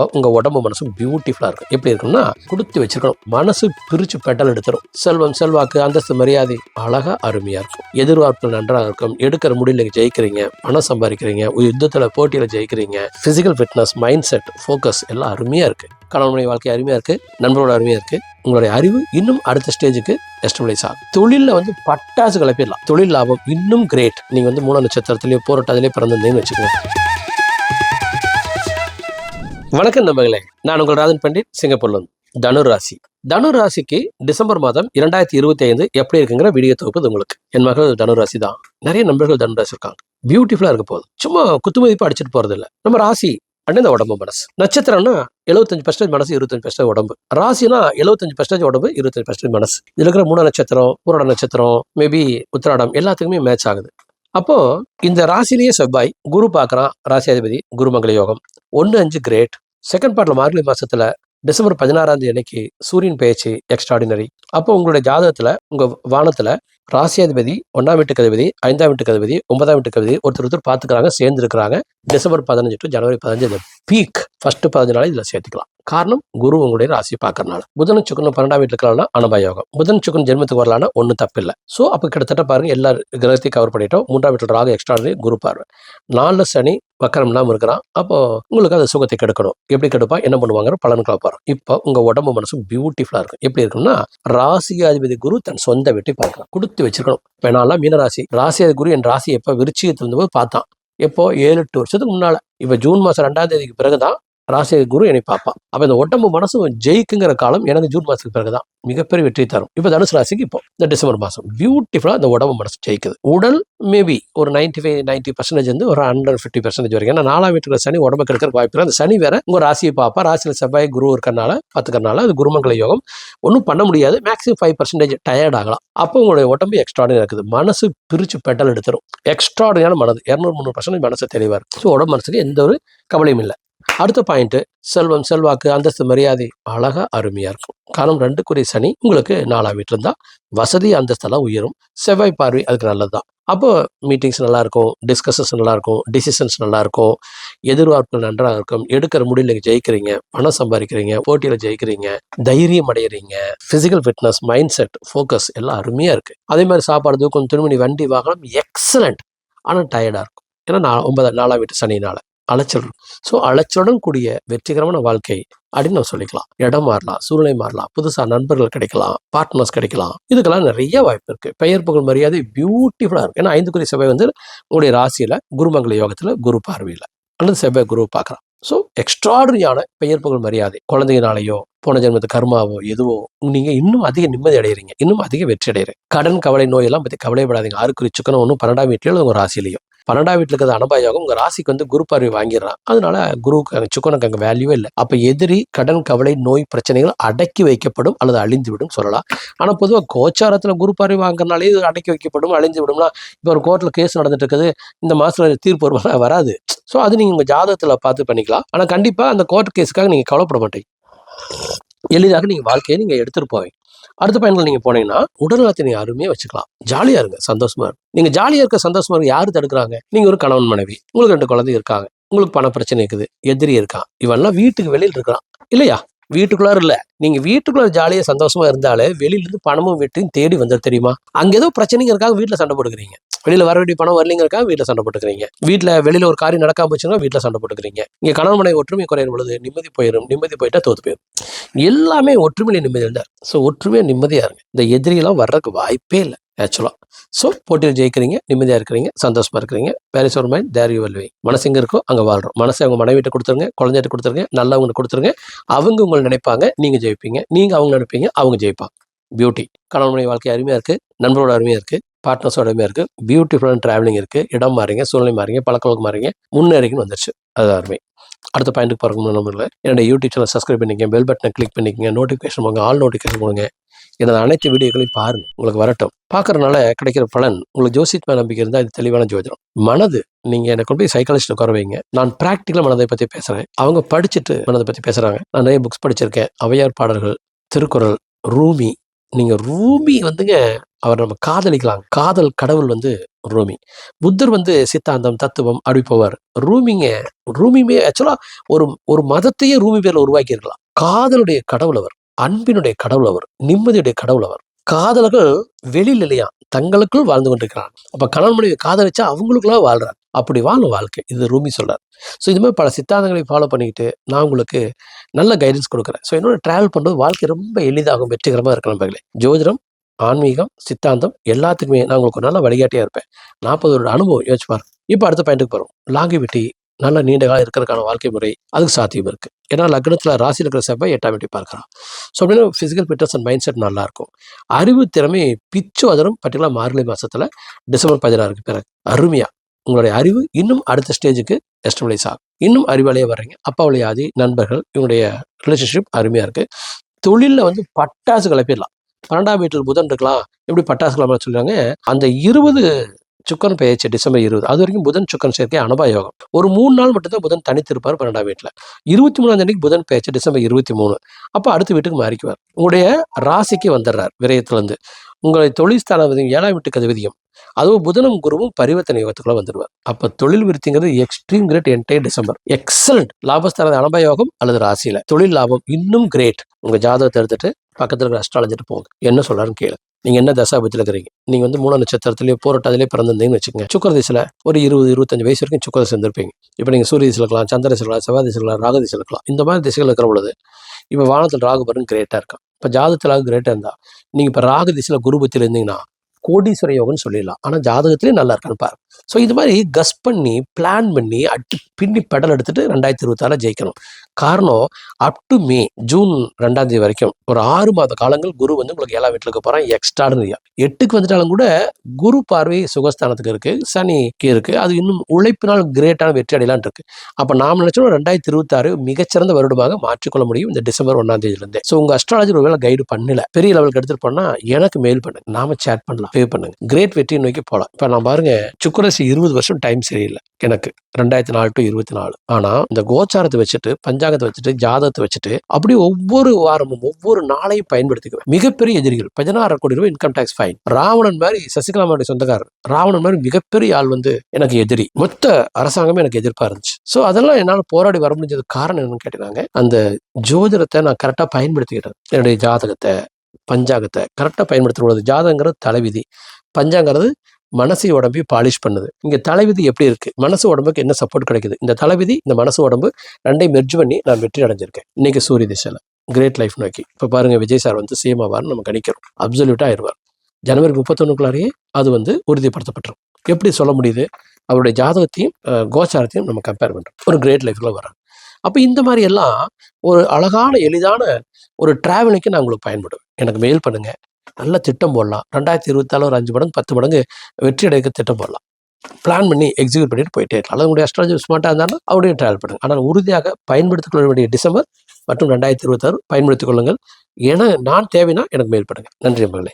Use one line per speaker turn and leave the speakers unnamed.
அப்போ உங்கள் உடம்பு மனசு பியூட்டிஃபுல்லாக இருக்கும். எப்படி இருக்கும்னா கொடுத்து வச்சிருக்கணும். மனசு பிரித்து பெட்டல் எடுத்துரும். செல்வம் செல்வாக்கு அந்தஸ்து மரியாதை அழகாக அருமையாக இருக்கும். எதிர்பார்ப்பு நன்றாக இருக்கும். எடுக்கிற முடியல ஜெயிக்கிறீங்க. பணம் சம்பாதிக்கிறீங்க. யுத்தத்தில் போட்டியில் ஜெயிக்கிறீங்க. Physical fitness mind set focus எல்லாம் அருமையாக இருக்குது கணவனுடைய வாழ்க்கை அருமையாக இருக்குது நண்பரோட அருமையாக இருக்குது உங்களுடைய அறிவு இன்னும் அடுத்த ஸ்டேஜுக்கு எஸ்டபிளைஸ் ஆகும். தொழிலில் வந்து பட்டாசு கலப்பிடலாம். தொழில் லாபம் இன்னும் கிரேட் நீங்கள் வந்து மூணு நட்சத்திரத்துலேயோ போராட்டத்திலேயே பிறந்திருந்தீங்கன்னு வச்சுக்கோங்க. வணக்கம் நண்பர்களே. நான் உங்கள் ராஜன் பண்டிட் சிங்கப்பூர்ல இருந்து. தனுர் ராசி. தனுர் ராசிக்கு டிசம்பர் மாதம் இரண்டாயிரத்தி இருபத்தி ஐந்து எப்படி இருக்குங்கிற வீடியோ தொகுப்பு உங்களுக்கு. என் மகள் தனுர் ராசி தான். நிறைய நண்பர்கள் தனு ராசி இருக்காங்க. பியூட்டிஃபுல்லா இருக்க போகுது. சும்மா குத்துமதிப்பு அடிச்சிட்டு போறது இல்ல நம்ம ராசி அப்படின்னு இந்த உடம்பு மனசு. நட்சத்திரம்னா எழுபத்தஞ்சு பர்சன்டேஜ் மனசு இருபத்தஞ்சு பர்சன்டேஜ் உடம்பு. ராசினா எழுபத்தஞ்சு பர்சன்டேஜ் உடம்பு இருபத்தஞ்சு பர்சன்டேஜ் மனசு. இதுல இருக்கிற மூணு நட்சத்திரம் பூரண நட்சத்திரம் மேபி உத்திராடம் எல்லாத்துக்குமே மேட்ச் ஆகுது. அப்போ இந்த ராசிலேயே செவ்வாய் குரு பார்க்கறான் ராசியாதிபதி குருமங்கள யோகம். ஒன்று அஞ்சு கிரேட் செகண்ட் பார்ட்ல மார்கழி மாசத்துல டிசம்பர் பதினாறாம் தேதி அன்னைக்கு சூரியன் பயிற்சி எக்ஸ்ட்ராடினரி அப்போ உங்களுடைய ஜாதகத்துல உங்க வானத்துல ராசியாதிபதி ஒன்றாம் வீட்டு கதிபதி ஐந்தாம் வீட்டு கதிபதி ஒன்பதாம் வீட்டு கதிபதி ஒருத்தர் ஒருத்தர் பார்த்துக்கிறாங்க சேர்ந்து இருக்கிறாங்க டிசம்பர் பதினஞ்சு டு ஜனவரி பதினஞ்சு பீக் ஃபர்ஸ்ட் பதினஞ்சு நாள் இதுல சேர்த்துக்கலாம். காரணம் குரு உங்களுடைய ராசி பார்க்கறனால புதன் சுக்கன் பன்னெண்டாம் வீட்டுல இருக்கலாம்னா அனுபயோகம். புதன் சுக்கன் ஜென்மத்துக்கு வரலான்னா ஒன்றும் தப்பில்லை. ஸோ அப்போ கிட்டத்தட்ட பாருங்க எல்லா கிரகத்தையும் கவர் பண்ணிட்டோம். மூன்றாம் வீட்டில் ராகு எக்ஸ்ட்ராடனரி குரு பார்வை. நாலு சனி வக்கரம் இல்லாமல் இருக்கிறான். அப்போ உங்களுக்கு அந்த சுகத்தை கெடுக்கணும். எப்படி கெடுப்பா? என்ன பண்ணுவாங்க பலன்களை போகிறோம் இப்போ உங்க உடம்பு மனசு பியூட்டிஃபுல்லா இருக்கும். எப்படி இருக்கும்னா ராசியாதிபதி குரு தன் சொந்த வீட்டை பார்க்கலாம் கொடுத்து வச்சிருக்கணும். இப்போ நான்லாம் மீனராசி. ராசியாதி குரு என் ராசி எப்போ விருச்சியத்தில் இருந்தபோது பார்த்தான். எப்போ? ஏழு எட்டு வருஷத்துக்கு முன்னால. இப்போ ஜூன் மாசம் ரெண்டாம் தேதிக்கு பிறகுதான் ராசி குரு என்னை பார்ப்பான். அப்ப இந்த உடம்பு மனசும் ஜெயிக்குங்கிற காலம் எனக்கு ஜூன் மாசத்துக்கு பிறகுதான். மிகப்பெரிய வெற்றி தரும். இப்போ தனுசு ராசிக்கு இப்போ இந்த டிசம்பர் மாசம். பியூட்டிஃபுல்லா இந்த உடம்பு மனசு ஜெயிக்குது. உடல் மேபி ஒரு நைன்டி ஃபைவ் நைன்டி பர்சன்டேஜ் வந்து ஒரு ஹண்ட்ரட் ஃபிஃப்டி பர்சன்டேஜ் வரைக்கும். ஏன்னா நாலாம் வீட்டுக்கு சனி உடம்பு கெடுக்கிற வாய்ப்பு அந்த சனி வேற உங்க ராசியை பார்ப்பா. ராசியில் செவ்வாய் குரு இருக்கறனால பார்த்துக்கறனால அது குருமங்கல யோகம். ஒன்றும் பண்ண முடியாது. மேக்ஸிமம் ஃபைவ் பர்சன்டேஜ் டயர்ட் ஆகலாம். அப்போ உங்களுடைய உடம்பு எக்ஸ்ட்ராடினரி இருக்குது. மனசு பிரிச்சு பெட்டல் எடுத்துரும். எக்ஸ்ட்ராடினான மனது. இரநூறு முந்நூறு பர்சன்டேஜ் மனசு தெளிவாக இருக்கும் ஸோ உடம்பு மனசுக்கு எந்த ஒரு கவலையும் இல்லை. அடுத்த பாயிண்ட் செல்வம் செல்வாக்கு அந்தஸ்து மரியாதை அழகா அருமையா இருக்கும். காரணம் ரெண்டுக்குரிய சனி உங்களுக்கு நாலாம் வீட்டில் இருந்தா வசதி அந்தஸ்தெல்லாம் உயரும். செவ்வாய் பார்வை அதுக்கு நல்லதுதான். அப்போ மீட்டிங்ஸ் நல்லா இருக்கும் டிஸ்கஷன்ஸ் நல்லா இருக்கும் டிசிஷன்ஸ் நல்லா இருக்கும் எதிர்பார்ப்புகள் நன்றாக இருக்கும். எடுக்கிற முடியல ஜெயிக்கிறீங்க பணம் சம்பாதிக்கிறீங்க போட்டியில ஜெயிக்கிறீங்க தைரியம் அடையிறீங்க physical fitness mind set focus எல்லாம் அருமையா இருக்கு. அதே மாதிரி சாப்பாடு தூக்கம் திருமணி வண்டி வாகனம் எக்ஸலண்ட் ஆனால் டயர்டாக இருக்கும். ஏன்னா நான் ஒன்பது நாலாம் வீட்டு சனினால அலைச்சல். ஸோ அலைச்சலுடன் கூடிய வெற்றிகரமான வாழ்க்கை அப்படின்னு நம்ம சொல்லிக்கலாம். இடம் மாறலாம் சூழ்நிலை மாறலாம் புதுசா நண்பர்கள் கிடைக்கலாம் பார்ட்னர்ஸ் கிடைக்கலாம். இதுக்கெல்லாம் நிறைய வாய்ப்பு இருக்கு. பெயர் புகழ் மரியாதை பியூட்டிஃபுல்லா இருக்கு. ஏன்னா ஐந்து குறி செவ்வாய் வந்து உங்களுடைய ராசியில குருமங்கள யோகத்துல குரு பார்வையில. அல்லது செவ்வாய் குரு பார்க்கலாம். ஸோ எக்ஸ்ட்ராடரியான பெயர் புகழ் மரியாதை. குழந்தைங்கனாலேயோ போன ஜென்மத்து கர்மாவோ எதுவோ நீங்க இன்னும் அதிக நிம்மதி அடைகிறீங்க இன்னும் அதிக வெற்றி அடைகிறீங்க கடன் கவலை நோய் எல்லாம் பத்தி கவலைப்படாதீங்க ஆறுக்குறி சுக்கணும் ஒன்றும் பன்னெண்டாம் வீட்லயோ உங்க ராசிலையும் பன்னெண்டாம் வீட்டில் இருக்கிற அனுபயோகம் உங்க ராசிக்கு வந்து குரு பார்வை வாங்கிடுறான். அதனால குருவுக்கு சுக்கனுக்கு அங்கே வேல்யூவே இல்லை. அப்ப எதிரி கடன் கவலை நோய் பிரச்சனைகள் அடக்கி வைக்கப்படும் அல்லது அழிந்து விடும் சொல்லலாம். ஆனால் பொதுவாக கோச்சாரத்தில் குரு பார்வை வாங்குறதுனாலே இது அடக்கி வைக்கப்படும் அழிஞ்சு விடும்னா இப்போ ஒரு கோர்ட்டில் கேஸ் நடந்துட்டு இருக்குது இந்த மாசத்துல தீர்ப்பு ஒரு வராது. ஸோ அது நீங்க உங்க ஜாதகத்தில் பார்த்து பண்ணிக்கலாம். ஆனால் கண்டிப்பா அந்த கோர்ட் கேஸுக்காக நீங்க கவலைப்பட மாட்டீங்க. எளிதாக நீங்கள் வாழ்க்கையை நீங்கள் எடுத்துகிட்டு போவீங்க. அடுத்த பயன்கள் நீங்க போனீங்கன்னா உடல் நலத்தை நீங்க அருமையா வச்சுக்கலாம். ஜாலியா இருங்க சந்தோஷமா இருங்க. நீங்க ஜாலியா இருக்க சந்தோஷமா இருக்க யாரு தடுக்கிறாங்க? நீங்க ஒரு கணவன் மனைவி. உங்களுக்கு ரெண்டு குழந்தை இருக்காங்க. உங்களுக்கு பண பிரச்சனை இருக்குது எதிரி இருக்கான். இவெல்லாம் வீட்டுக்கு வெளியில் இருக்கிறான் இல்லையா? வீட்டுக்குள்ளார இல்ல. நீங்க வீட்டுக்குள்ள ஜாலியா சந்தோஷமா இருந்தாலே வெளியில இருந்து பணமும் வீட்டையும் தேடி வந்தது தெரியுமா? அங்க ஏதோ பிரச்சனைங்க இருக்காங்க வீட்டுல சண்டை போட்டுக்கிறீங்க. வெளியில வர வேண்டிய பணம் வரலைங்கிறக்காக வீட்டுல சண்டை போட்டுக்கிறீங்க. வீட்டுல வெளியில ஒரு காரியம் நடக்காம போச்சுன்னா வீட்டுல சண்டை போட்டுக்கிறீங்க. இங்க கணவன் ஒற்றுமை குறையும் பொழுது நிம்மதி போயிடும் நிம்மதி போயிட்டா தோத்து போயிடும் எல்லாமே ஒற்றுமையில நிம்மதி இல்லை ஸோ ஒற்றுமையா நிம்மதியா இருங்க. இந்த எதிரியெல்லாம் வர்றதுக்கு வாய்ப்பே இல்லை ஆக்சுவலா ஸோ போட்டியில் ஜெயிக்கிறீங்க நிம்மதியா இருக்கிறீங்க சந்தோஷமா இருக்கிறீங்க. வேலை சொல்ற மாதிரி தேர் வல்வி மனசு எங்க இருக்கோ அங்க வாழ்றோம். மனசை அவங்க மனைவிட்ட கொடுத்துருங்க குழந்தைகிட்ட கொடுத்துருங்க நல்லவங்க கொடுத்துருங்க. அவங்க உங்களை நினைப்பாங்க நீங்க ஜெயிப்பீங்க. நீங்க அவங்க நினைப்பீங்க அவங்க ஜெயிப்பாங்க. பியூட்டி கணவன் மனைவி வாழ்க்கை அருமையா இருக்கு. நண்பரோட அருமையா இருக்கு. பார்ட்னர்ஸோட அருமையா இருக்கு. பியூட்டிஃபுல்லான டிராவலிங் இருக்கு. இடம் மாறிங்க சூழ்நிலை மாறிங்க பழக்கவழக்கம் மாறிங்க. முன்னேறிங்கன்னு வந்துருச்சு. அது அருமை. அடுத்த பாயிண்ட்டுக்கு பார்க்கணும்னு நம்ம இல்லை. என்னோட யூடியூப் சேனல் சப்ஸ்கிரைப் பண்ணிக்கங்க பெல் பட்டனை கிளிக் பண்ணிக்கங்க நோட்டிஃபிகேஷன் போங்க ஆல் நோட்டிஃபிகேஷன் போங்க எனது அனைத்து வீடியோக்களையும் பாருங்கள் உங்களுக்கு வரட்டும். பார்க்கறதுனால கிடைக்கிற பலன் உங்களுக்கு ஜோசித் மேல நம்பிக்கை இருந்தால் இது தெளிவான ஜோதிடம். மனது நீங்கள் எனக்கு கொண்டு போய் சைக்காலஜிஸ்ட் உட்கார வைங்க. நான் ப்ராக்டிக்கலாக மனதை பற்றி பேசுகிறேன் அவங்க படிச்சுட்டு மனதை பற்றி பேசுகிறாங்க நான் நிறைய புக்ஸ் படிச்சிருக்கேன். அவையார் பாடல்கள் திருக்குறள் ரூமி நீங்கள் ரூமி வந்துங்க அவர் நம்ம காதலிக்கலாம். காதல் கடவுள் வந்து ரூமி. புத்தர் வந்து சித்தாந்தம் தத்துவம் அப்படி போவார் ரூமிங்க ரூமியுமே ஆக்சுவலாக ஒரு ஒரு மதத்தையே ரூமி பேரில் உருவாக்கியிருக்கலாம். காதலுடைய கடவுள் அவர் அன்பினுடைய கடவுள் அவர் நிம்மதியுடைய கடவுள் அவர் காதலர்கள் வெளியில் இல்லையா தங்களுக்குள் வாழ்ந்து கொண்டிருக்கிறான். அப்ப கணவன் மனைவி காதலிச்சா அவங்களுக்குள்ள வாழ்றாங்க அப்படி வாழும் வாழ்க்கை இது ரூமி சொல்றார். ஸோ இது மாதிரி பல சித்தாந்தங்களை ஃபாலோ பண்ணிக்கிட்டு நான் உங்களுக்கு நல்ல கைடன்ஸ் கொடுக்குறேன். ஸோ என்னோட டிராவல் பண்ணுறது வாழ்க்கை ரொம்ப எளிதாகும் வெற்றிகரமாக இருக்கிற நம்பர்களே ஜோதிடம் ஆன்மீகம் சித்தாந்தம் எல்லாத்துக்குமே நான் உங்களுக்கு நல்ல வழிகாட்டியாக இருப்பேன். நாற்பது வருட அனுபவம் யோசிச்சு பாருங்க. இப்போ அடுத்த பாயிண்ட்டுக்கு போகிறோம் லாங்கிவிட்டி நல்ல நீண்ட காலம் இருக்கிறதுக்கான வாழ்க்கை முறை அதுக்கு சாத்தியம் இருக்குது ஏன்னா லக்னத்தில் ராசியில் இருக்கிற செவ்வாய் எட்டாம் வீட்டி பார்க்குறான். ஸோ அப்படின்னா physical fitness and mind set நல்லாயிருக்கும். அறிவு திறமை பிச்சு அதரும் பர்டிகுலர் மார்கழி மாதத்தில் டிசம்பர் பதினாறுக்கு பிறகு. அருமையாக உங்களுடைய அறிவு இன்னும் அடுத்த ஸ்டேஜுக்கு எஸ்டபிளைஸ் ஆகும். இன்னும் அறிவாளியாக வர்றீங்க. அப்பாவுடைய ஆதி நண்பர்கள் இவங்களுடைய ரிலேஷன்ஷிப் அருமையாக இருக்குது தொழிலில் வந்து பட்டாசு கிளப்பிடலாம் பன்னெண்டாம் வீட்டில் புதன் இருக்கலாம். எப்படி பட்டாசு கிழமை சொல்றாங்க. அந்த இருபது சுக்கரன் பெயர்ச்சி டிசம்பர் இருபது. அது வரைக்கும் புதன் சுக்கரன் சேர்க்கை அனுபவ யோகம் ஒரு மூணு நாள் மட்டும்தான் புதன் தனித்திருப்பார் பன்னெண்டாம் வீட்டில். இருபத்தி மூணாம் தேதிக்கு புதன் பெயர்ச்சி டிசம்பர் இருபத்தி மூணு. அப்போ அடுத்த வீட்டுக்கு மாறிக்குவார். உங்களுடைய ராசிக்கு வந்துடுறார் விரயத்திலேருந்து. உங்களை தொழில் ஸ்தானாதிபதியும் ஏழாம் வீட்டுக்கு அதிபதியும். அதுவும் புதனும் குருவும் பரிவர்த்தனை யோகத்துக்குள்ள வந்துடுவார். அப்போ தொழில் விருத்திங்கிறது extreme great entire December excellent லாபஸ்தான அனுபவ யோகம் அல்லது ராசியில். தொழில் லாபம் இன்னும் கிரேட் உங்கள் ஜாதகத்தை எடுத்துட்டு பக்கத்தில் இருக்கிற அஸ்ட்ராலஜிட்டு போங்க. என்ன சொல்கிறாருன்னு கேளு. நீங்கள் என்ன தசாபத்தில் இருக்கிறீங்க? நீங்கள் வந்து மூணு நட்சத்திரத்திலேயே போராட்டத்திலே பிறந்திருந்தீங்கன்னு வச்சுக்கோங்க. சுக்கர திசையில் ஒரு இருபது இருபத்தஞ்சு வயசு வரைக்கும் சுக்கர சேர்ந்துருப்பீங்க இப்போ நீங்கள் சூரிய திசை இருக்கலாம் சந்திர திசை இருக்கலாம் செவ்வாய் திசை இருக்கலாம் ராக திசை இருக்கலாம். இந்த மாதிரி திசைகள் இருக்கிற பொழுது இப்போ வானத்தில் ராகு பரன் கிரேட்டா இருக்கும் இப்போ ஜாதகத்தில் ராகு கிரேட்டாக இருந்தால் நீங்கள் இப்போ ராகு திசையில் குரு இருந்தீங்கன்னா கோடீஸ்வர யோகம்னு சொல்லிடலாம். ஆனால் ஜாதகத்திலே நல்லா இருக்கான்னு பாரு ஸோ இது மாதிரி கஸ் பண்ணி பிளான் பண்ணி அட்டு பின்னி பெடல் எடுத்துட்டு ரெண்டாயிரத்தி இருபத்தாறில் ஜெயிக்கணும். காரணம் அப் டு மே ஜூன் ரெண்டாம் தேதி வரைக்கும் ஒரு ஆறு மாத காலங்கள் குரு வந்து உங்களுக்கு ஏழாம் வீட்டில் இருக்க போகிறான் எக்ஸ்ட்ராடனரியா எட்டுக்கு வந்துட்டாலும் கூட குரு பார்வை சுகஸ்தானத்துக்கு இருக்கு சனிக்கு இருக்கு அது இன்னும் உழைப்பினால் கிரேட்டான வெற்றி அடையலான் இருக்கு. அப்போ நாம் நினைச்சோம் ரெண்டாயிரத்தி இருபத்தாறு மிகச்சிறந்த வருடமாக மாற்றிக்கொள்ள முடியும் இந்த டிசம்பர் ஒன்றாம் தேதியிலிருந்து. ஸோ உங்க அஸ்ட்ராலஜி ஒருவேளை கைடு பண்ணல பெரிய லெவலுக்கு எடுத்துட்டு போனா எனக்கு மெயில் பண்ணுங்க நாம சேட் பண்ணலாம் பே பண்ணுங்க. கிரேட் வெற்றி நோக்கி போகலாம் இப்போ நான் பாருங்க சுக்கரசி இருபது வருஷம் டைம் சரியில்லை எனக்கு. ரெண்டாயிரத்தி நாலு டு இருபத்தி நாலு. ஆனா இந்த கோச்சாரத்தை வச்சுட்டு பஞ்சாப் பஞ்சாங்கத்தை வச்சுட்டு ஜாதகத்தை வச்சுட்டு அப்படியே ஒவ்வொரு வாரமும் ஒவ்வொரு நாளையும் பயன்படுத்திக்குவேன். மிகப்பெரிய எதிரிகள் பதினாறு கோடி ரூபாய் இன்கம் டேக்ஸ் ஃபைன் ராவணன் மாதிரி சசிகலாமாவுடைய சொந்தக்காரர் ராவணன் மாதிரி மிகப்பெரிய ஆள் வந்து எனக்கு எதிரி. மொத்த அரசாங்கமே எனக்கு எதிர்ப்பா இருந்துச்சு. ஸோ அதெல்லாம் என்னால் போராடி வர முடிஞ்சது காரணம் என்னன்னு கேட்டீங்க அந்த ஜோதிடத்தை நான் கரெக்டாக பயன்படுத்திக்கிட்டேன். என்னுடைய ஜாதகத்தை பஞ்சாங்கத்தை கரெக்டாக பயன்படுத்தும் பொழுது ஜாதகங்கிறது தலைவிதி. பஞ்சாங்கிறது மனசை உடம்பையும் பாலிஷ் பண்ணுது. இங்கே தலைவிதி எப்படி இருக்கு? மனசு உடம்புக்கு என்ன சப்போர்ட் கிடைக்குது? இந்த தலைவிதி இந்த மனசு உடம்பு ரெண்டையும் மெர்ஜ் பண்ணி நான் வெற்றி அடைஞ்சிருக்கேன். இன்னைக்கு சூரிய திசையில. கிரேட் லைஃப் நோக்கி. இப்போ பாருங்க விஜய் சார் வந்து சேம் ஆவார்னு நம்ம கணிக்கிறோம். அப்சல்யூட்டாக ஆயிடுவார். ஜனவரி முப்பத்தொன்னுக்குள்ளாரையே அது வந்து உறுதிப்படுத்தப்பட்டிருக்கும் எப்படி சொல்ல முடியுது? அவருடைய ஜாதகத்தையும் கோச்சாரத்தையும் நம்ம கம்பேர் பண்ணுறோம் ஒரு கிரேட் லைஃப்பில் வராங்க அப்போ இந்த மாதிரி எல்லாம் ஒரு அழகான எளிதான ஒரு டிராவலிங்க்கு நான் உங்களுக்கு பயன்படுவேன். எனக்கு மெயில் பண்ணுங்கள் நல்ல திட்டம் போடலாம். ரெண்டாயிரத்தி இருபத்தாலு ஒரு அஞ்சு மடங்கு பத்து மடங்கு வெற்றி அடைக்க திட்டம் போடலாம். பிளான் பண்ணி எக்ஸிக்யூட் பண்ணிட்டு போயிட்டே இருக்கலாம். அது உங்களுடைய அஸ்ட்ராலஜி ஸ்மார்ட்டாக இருந்தாலும் அவருடைய ட்ராவல் பண்ணுங்க. ஆனால் உறுதியாக பயன்படுத்திக் கொள்ள வேண்டிய டிசம்பர் மற்றும் ரெண்டாயிரத்தி இருபத்தாறு பயன்படுத்திக் கொள்ளுங்கள். என நான் தேவைன்னா எனக்கு மெயில் நன்றி மகளே